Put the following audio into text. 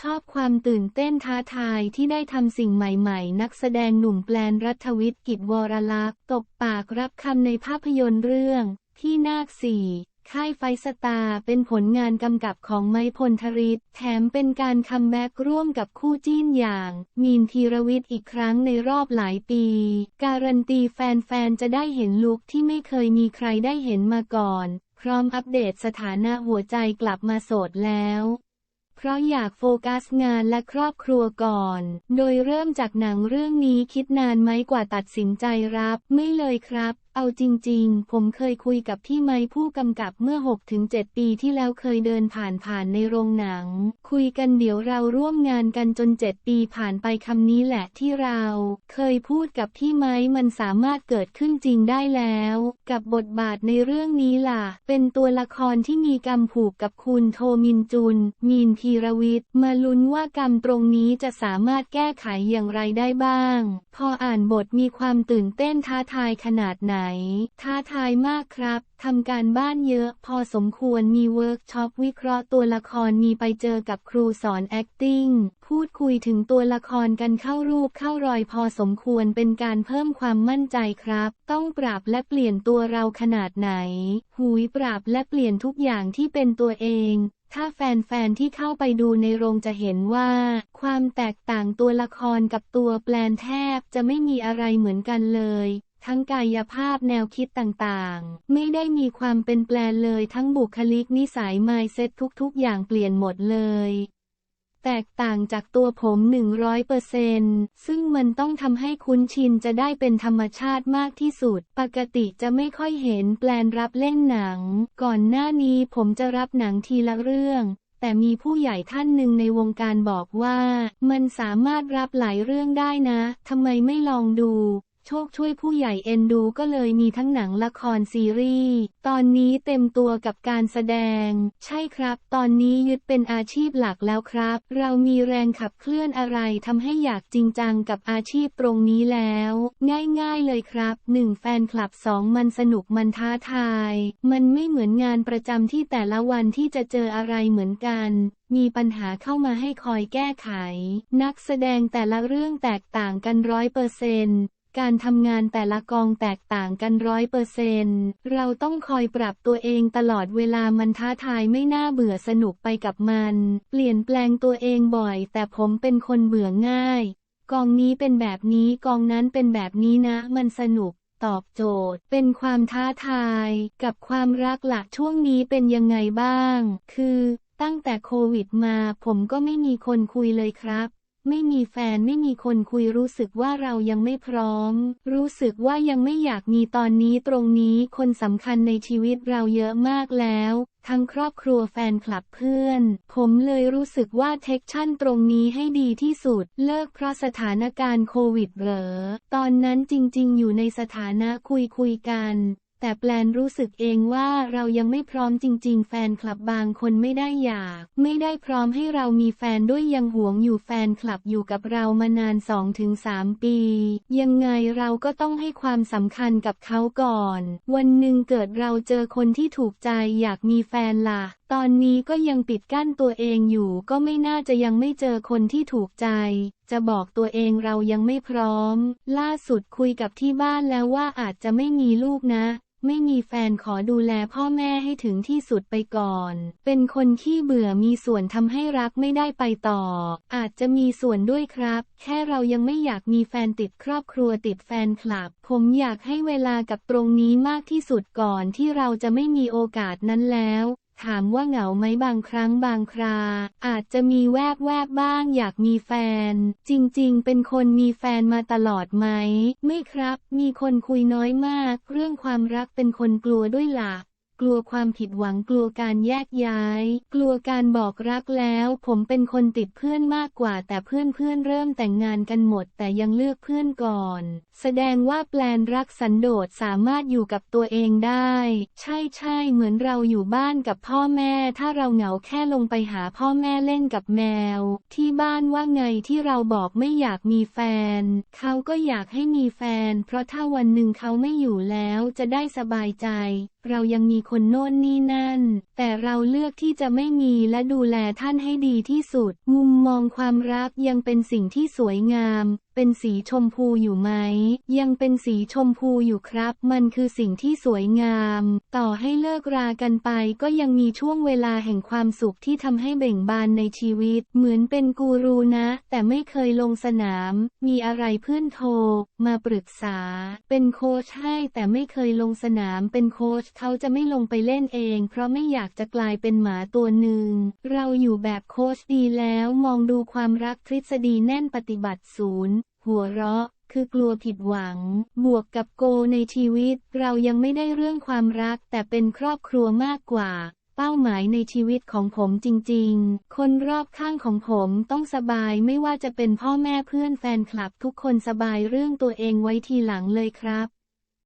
ชอบความตื่นเต้นท้าทายที่ได้ทำสิ่งใหม่ๆ นักแสดงหนุ่มแปลนรัฐวิทย์กิจวรลักษ์ตบปากรับคำในภาพยนตร์เรื่อง ที่นาคสี่ค่ายไฟสตาร์เป็นผลงานกำกับของไมพลธริศแถมเป็นการคัมแบ็กร่วมกับคู่จิ้นอย่าง มีนธีรวิทย์อีกครั้งในรอบหลายปี การันตีแฟนๆ จะได้เห็นลุคที่ไม่เคยมีใครได้เห็นมาก่อน พร้อมอัปเดตสถานะหัวใจกลับมาโสดแล้ว เพราะอยากโฟกัสงานและครอบครัวก่อน โดยเริ่มจากหนังเรื่องนี้คิดนานไหมกว่าตัดสินใจรับ ไม่เลยครับ เอาจริงๆ ผมเคยคุยกับพี่ไม้ผู้กำกับเมื่อ 6-7 ปีที่แล้วเคยเดินผ่านผ่านในโรงหนัง คุยกันเดี๋ยวเราร่วมงานกันจน 7 ปีผ่านไปคำนี้แหละที่เรา เคยพูดกับพี่ไม้มันสามารถเกิดขึ้นจริงได้แล้ว กับบทบาทในเรื่องนี้ล่ะ เป็นตัวละครที่มีกรรมผูกกับคุณโทมินจุน มีนธีรวิทย์มาลุ้นว่ากรรมตรงนี้จะสามารถแก้ไขอย่างไรได้บ้าง พออ่านบทมีความตื่นเต้นท้าทายขนาดไหนท้าทายมากครับ ทำการบ้านเยอะ พอสมควรมีเวิร์กช็อปวิเคราะห์ตัวละครมีไปเจอกับครูสอน acting พูดคุยถึงตัวละครกันเข้ารูปเข้ารอยพอสมควรเป็นการเพิ่มความมั่นใจครับ ต้องปรับและเปลี่ยนตัวเราขนาดไหนหุยปรับและเปลี่ยนทุกอย่างที่เป็นตัวเองถ้าแฟนๆ ที่เข้าไปดูในโรงจะเห็นว่า ความแตกต่างตัวละครกับตัวแปลนแทบจะไม่มีอะไรเหมือนกันเลย ทั้งกายภาพแนวคิดต่างๆ ไม่ได้มีความเป็นแปลนเลยทั้งบุคลิกนิสัยไมเซ็ตทุกๆ อย่างเปลี่ยนหมดเลยแตกต่างจากตัวผม 100%ซึ่งมันต้องทำให้คุ้นชินจะได้เป็นธรรมชาติมากที่สุด ปกติจะไม่ค่อยเห็นแปลนรับเล่นหนัง ก่อนหน้านี้ผมจะรับหนังทีละเรื่อง แต่มีผู้ใหญ่ท่านหนึ่งในวงการบอกว่า มันสามารถรับหลายเรื่องได้นะ ทำไมไม่ลองดู โชคช่วยผู้ใหญ่เอ็นดูก็เลยมีทั้งหนังละครซีรีส์ ตอนนี้เต็มตัวกับการแสดง ใช่ครับ ตอนนี้ยึดเป็นอาชีพหลักแล้วครับ เรามีแรงขับเคลื่อนอะไรทำให้อยากจริงจังกับอาชีพตรงนี้แล้ว ง่ายๆเลยครับ 1. แฟนคลับ 2. มันสนุกมันท้าทาย มันไม่เหมือนงานประจำที่แต่ละวันที่จะเจออะไรเหมือนกันมีปัญหาเข้ามาให้คอยแก้ไข นักแสดงแต่ละเรื่องแตกต่างกันร้อยเปอร์เซนต์ การทำงานแต่ละกองแตกต่างกันร้อยเปอร์เซนต์เราต้องคอยปรับตัวเองตลอดเวลามันท้าทายไม่น่าเบื่อสนุกไปกับมัน เปลี่ยนแปลงตัวเองบ่อย แต่ผมเป็นคนเบื่อง่าย กองนี้เป็นแบบนี้กองนั้นเป็นแบบนี้นะ มันสนุกตอบโจทย์ เป็นความท้าทายกับความรักหลักช่วงนี้เป็นยังไงบ้าง คือ ตั้งแต่โควิดมาผมก็ไม่มีคนคุยเลยครับ ไม่มีแฟนไม่มีคนคุยรู้สึกว่าเรายังไม่พร้อม รู้สึกว่ายังไม่อยากมีตอนนี้ตรงนี้คนสำคัญในชีวิตเราเยอะมากแล้ว ทั้งครอบครัวแฟนคลับเพื่อน ผมเลยรู้สึกว่าเทคชั่นตรงนี้ให้ดีที่สุด เลิกเพราะสถานการณ์โควิดเหรอ ตอนนั้นจริงๆ อยู่ในสถานะคุยคุยกัน แต่แปลนรู้สึกเองว่าเรายังไม่พร้อมจริง ๆ แฟนคลับบางคนไม่ได้อยาก ไม่ได้พร้อมให้เรามีแฟนด้วยยังหวงอยู่แฟนคลับอยู่กับเรามานาน 2-3 ปี ยังไงเราก็ต้องให้ความสำคัญกับเขาก่อน วันหนึ่งเกิดเราเจอคนที่ถูกใจอยากมีแฟนล่ะตอนนี้ก็ยังปิดกั้นตัวเองอยู่ก็ไม่น่าจะยังไม่เจอคนที่ถูกใจ จะบอกตัวเองเรายังไม่พร้อม ล่าสุดคุยกับที่บ้านแล้วว่าอาจจะไม่มีลูกนะ ไม่มีแฟนขอดูแลพ่อแม่ให้ถึงที่สุดไปก่อน เป็นคนขี้เบื่อมีส่วนทำให้รักไม่ได้ไปต่อ อาจจะมีส่วนด้วยครับ แค่เรายังไม่อยากมีแฟนติดครอบครัวติดแฟนคลับ ผมอยากให้เวลากับตรงนี้มากที่สุดก่อนที่เราจะไม่มีโอกาสนั้นแล้ว ถามว่าเหงาไหมบางครั้งบางครา อาจจะมีแวบแวบๆบ้างอยากมีแฟน จริงๆ เป็นคนมีแฟนมาตลอดไหม ไม่ครับ มีคนคุยน้อยมาก เรื่องความรักเป็นคนกลัวด้วยล่ะ กลัวความผิดหวังกลัวการแยกย้าย กลัวการบอกรักแล้ว ผมเป็นคนติดเพื่อนมากกว่า แต่เพื่อนเพื่อนเริ่มแต่งงานกันหมด แต่ยังเลือกเพื่อนก่อน แสดงว่าแปลนรักสันโดษสามารถอยู่กับตัวเองได้ ใช่ใช่เหมือนเราอยู่บ้านกับพ่อแม่ ถ้าเราเหงาแค่ลงไปหาพ่อแม่เล่นกับแมว ที่บ้านว่าไงที่เราบอกไม่อยากมีแฟน เขาก็อยากให้มีแฟน เพราะถ้าวันหนึ่งเขาไม่อยู่แล้วจะได้สบายใจ เรายังมีคนโน่นนี่นั่น แต่เราเลือกที่จะไม่มีและดูแลท่านให้ดีที่สุด มุมมองความรักยังเป็นสิ่งที่สวยงาม เป็นสีชมพูอยู่ไหม ยังเป็นสีชมพูอยู่ครับ มันคือสิ่งที่สวยงาม ต่อให้เลิกรากันไปก็ยังมีช่วงเวลาแห่งความสุขที่ทำให้เบ่งบานในชีวิต เหมือนเป็นกูรูนะ แต่ไม่เคยลงสนาม มีอะไรเพื่อนโทร มาปรึกษา เป็นโค้ชให้แต่ไม่เคยลงสนาม เป็นโค้ชเขาจะไม่ลงไปเล่นเอง เพราะไม่อยากจะกลายเป็นหมาตัวหนึ่ง เราอยู่แบบโค้ชดีแล้วมองดูความรักทฤษฎีแน่นปฏิบัติศูนย์หัวเราะ คือกลัวผิดหวัง บวกกับโกในชีวิต เรายังไม่ได้เรื่องความรัก แต่เป็นครอบครัวมากกว่า เป้าหมายในชีวิตของผมจริงๆ คนรอบข้างของผมต้องสบายไม่ว่าจะเป็นพ่อแม่เพื่อนแฟนคลับทุกคนสบายเรื่องตัวเองไว้ทีหลังเลยครับ